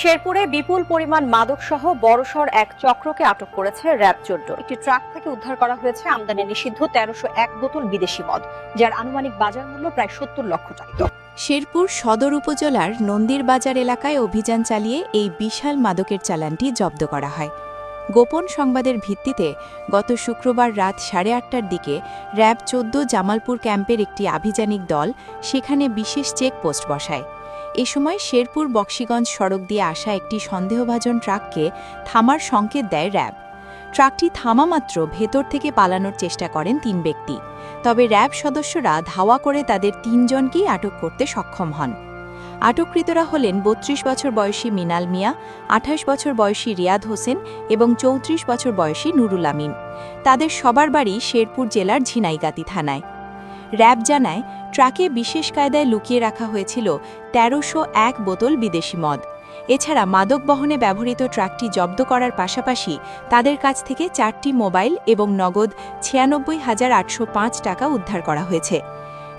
শেরপুরে বিপুল পরিমাণ মাদক সহ বড়সড় এক চক্রকে আটক করেছে র্যাব চোদ্দ। একটি ট্রাক থেকে উদ্ধার করা হয়েছে আমদানি নিষিদ্ধ তেরোশো এক বোতল বিদেশি মদ, যার আনুমানিক বাজার মূল্য প্রায় সত্তর লক্ষ টাকা। শেরপুর সদর উপজেলার নন্দীর বাজার এলাকায় অভিযান চালিয়ে এই বিশাল মাদকের চালানটি জব্দ করা হয়। গোপন সংবাদের ভিত্তিতে গত শুক্রবার রাত সাড়ে আটটার দিকে র্যাব চোদ্দ জামালপুর ক্যাম্পের একটি আভিযানিক দল সেখানে বিশেষ চেকপোস্ট বসায়। এ সময় শেরপুর বক্সিগঞ্জ সড়ক দিয়ে আসা একটি সন্দেহভাজন ট্রাককে থামার সংকেত দেয় র্যাব। ট্রাকটি থামামাত্র ভেতর থেকে পালানোর চেষ্টা করেন তিন ব্যক্তি। তবে র্যাব সদস্যরা ধাওয়া করে তাদের তিনজনকেই আটক করতে সক্ষম হন। আটককৃতরা হলেন বত্রিশ বছর বয়সী মিনাল মিয়া, আঠাশ বছর বয়সী রিয়াদ হোসেন এবং চৌত্রিশ বছর বয়সী নুরুল আমিন। তাদের সবার বাড়ি শেরপুর জেলার ঝিনাইগাতি থানায়। র্যাব জানায় ট্রাকে বিশেষ কায়দায় লুকিয়ে রাখা হয়েছিল তেরোশো এক বোতল বিদেশি মদ। এছাড়া মাদক বহনে ব্যবহৃত ট্রাকটি জব্দ করার পাশাপাশি তাদের কাছ থেকে চারটি মোবাইল এবং নগদ ছিয়ানব্বই হাজার আটশো টাকা উদ্ধার করা হয়েছে।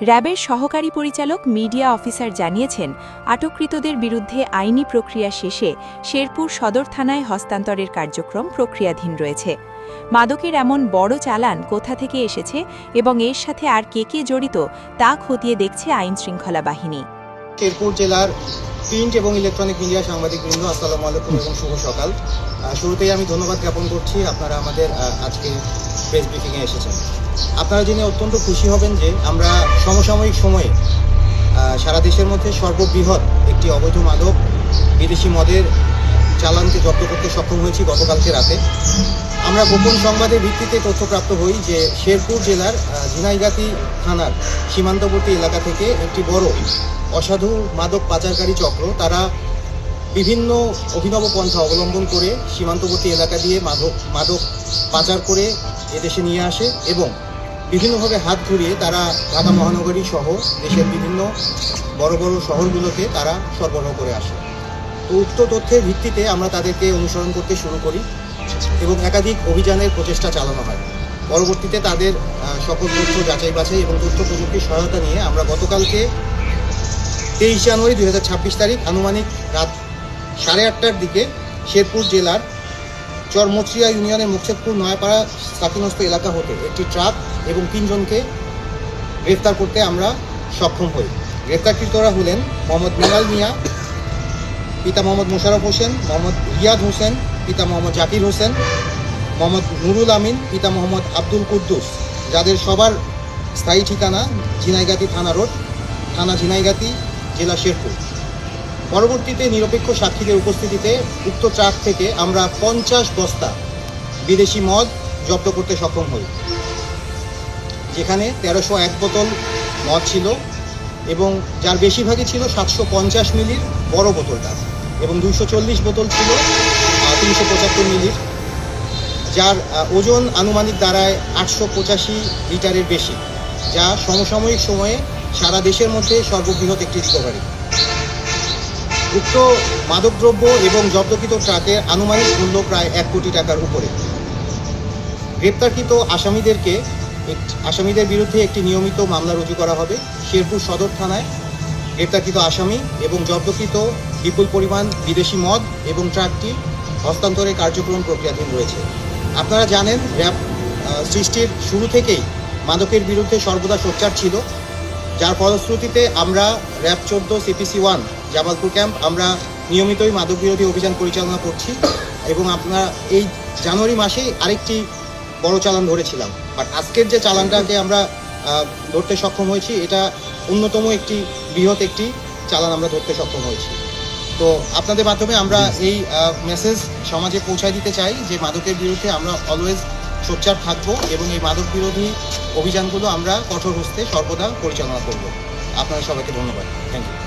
র্যাবের সহকারী পরিচালক মিডিয়া অফিসার জানিয়েছেন, আটককৃতদের বিরুদ্ধে আইনি প্রক্রিয়া শেষে শেরপুর সদর থানায় হস্তান্তরের কার্যক্রম প্রক্রিয়াধীন রয়েছে। মাদকের এমন বড় চালান কোথা থেকে এসেছে এবং এর সাথে আর কে কে জড়িত তা খতিয়ে দেখছে আইন শৃঙ্খলা বাহিনী। শেরপুর জেলার প্রিন্ট এবং ইলেকট্রনিক মিডিয়া সাংবাদিক বৃন্দ, আসসালামু আলাইকুম এবং শুভ সকাল। শুরুতেই আমি ধন্যবাদ জ্ঞাপন করছি আপনারা আমাদের আজকে প্রেস ব্রিফিংয়ে এসেছেন। আপনারা জেনে অত্যন্ত খুশি হবেন যে আমরা সমসাময়িক সময়ে সারা দেশের মধ্যে সর্ববৃহৎ একটি অবৈধ মাদক বিদেশি মদের চালানকে জব্দ করতে সক্ষম হয়েছি গতকালকে রাতে। আমরা গোপন সংবাদের ভিত্তিতে তথ্যপ্রাপ্ত হই যে শেরপুর জেলার ঝিনাইগাতি থানার সীমান্তবর্তী এলাকা থেকে একটি বড় অসাধু মাদক পাচারকারী চক্র, তারা বিভিন্ন অভিনব পন্থা অবলম্বন করে সীমান্তবর্তী এলাকা দিয়ে মাদক মাদক পাচার করে এদেশে নিয়ে আসে এবং বিভিন্নভাবে হাত ঘুরিয়ে তারা ঢাকা মহানগরী সহ দেশের বিভিন্ন বড় বড় শহরগুলোতে তারা সরবরাহ করে আসে। তো উক্ত তথ্যের ভিত্তিতে আমরা তাদেরকে অনুসরণ করতে শুরু করি এবং একাধিক অভিযানের প্রচেষ্টা চালানো হয়। পরবর্তীতে তাদের সকল তথ্য যাচাই বাছাই এবং তথ্য প্রযুক্তির সহায়তা নিয়ে আমরা গতকালকে তেইশ জানুয়ারি দু হাজার ছাব্বিশ তারিখ আনুমানিক রাত সাড়ে আটটার দিকে শেরপুর জেলার চরমচরিয়া ইউনিয়নের মুকসেদপুর নয়াপাড়া সাকিনস্থ এলাকা হতে একটি ট্রাক এবং তিনজনকে গ্রেফতার করতে আমরা সক্ষম হই। গ্রেফতারকৃতরা হলেন মোহাম্মদ মিনাল মিয়া, পিতা মোহাম্মদ মোশারফ হোসেন, মোহাম্মদ রিয়াদ হোসেন, পিতা মোহাম্মদ জাকির হোসেন, মোহাম্মদ নুরুল আমিন, পিতা মোহাম্মদ আব্দুল কুদ্দুস, যাদের সবার স্থায়ী ঠিকানা ঝিনাইগাতি থানা রোড, থানা ঝিনাইগাতি, জেলা শেরপুর। পরবর্তীতে নিরপেক্ষ সাক্ষীদের উপস্থিতিতে উক্ত ট্রাক থেকে আমরা পঞ্চাশ বস্তা বিদেশি মদ জব্দ করতে সক্ষম হই। যেখানে তেরোশো এক বোতল মদ ছিল এবং যার বেশিরভাগই ছিল সাতশো পঞ্চাশ মিলির বড় বোতলটা এবং দুইশো চল্লিশ বোতল ছিল তিনশো পঁচাত্তর মিলির, যার ওজন আনুমানিক দাঁড়ায় আটশো পঁচাশি লিটারের বেশি, যা সমসাময়িক সময়ে সারা দেশের মধ্যে সর্ববৃহৎ একটি রিকভারি উক্ত মাদকদ্রব্য এবং জব্দকৃত ট্রাকের আনুমানিক মূল্য প্রায় এক কোটি টাকার উপরে। গ্রেপ্তারকৃত আসামিদেরকে আসামিদের বিরুদ্ধে একটি নিয়মিত মামলা রুজু করা হবে। শেরপুর সদর থানায় গ্রেপ্তারকৃত আসামি এবং জব্দকৃত বিপুল পরিমাণ বিদেশি মদ এবং ট্রাকটি হস্তান্তরের কার্যক্রম প্রক্রিয়াধীন রয়েছে। আপনারা জানেন, র্যাব সৃষ্টির শুরু থেকেই মাদকের বিরুদ্ধে সর্বদা সোচ্চার ছিল। যার ফলশ্রুতিতে আমরা র্যাব চোদ্দ সিপিসি ওয়ান, জামালপুর ক্যাম্প, আমরা নিয়মিতই মাদক বিরোধী অভিযান পরিচালনা করছি। এবং আপনারা এই জানুয়ারি মাসেই আরেকটি বড় চালান ধরেছিলাম। বাট আজকের যে চালানটাকে আমরা ধরতে সক্ষম হয়েছি এটা অন্যতম একটি বৃহৎ একটি চালান আমরা ধরতে সক্ষম হয়েছি। তো আপনাদের মাধ্যমে আমরা এই মেসেজ সমাজে পৌঁছায় দিতে চাই যে মাদকের বিরুদ্ধে আমরা অলওয়েজ সোচ্চার থাকব এবং এই মাদক বিরোধী অভিযানগুলো আমরা কঠোর হস্তে সর্বদা পরিচালনা করব। আপনারা সবাইকে ধন্যবাদ। Thank you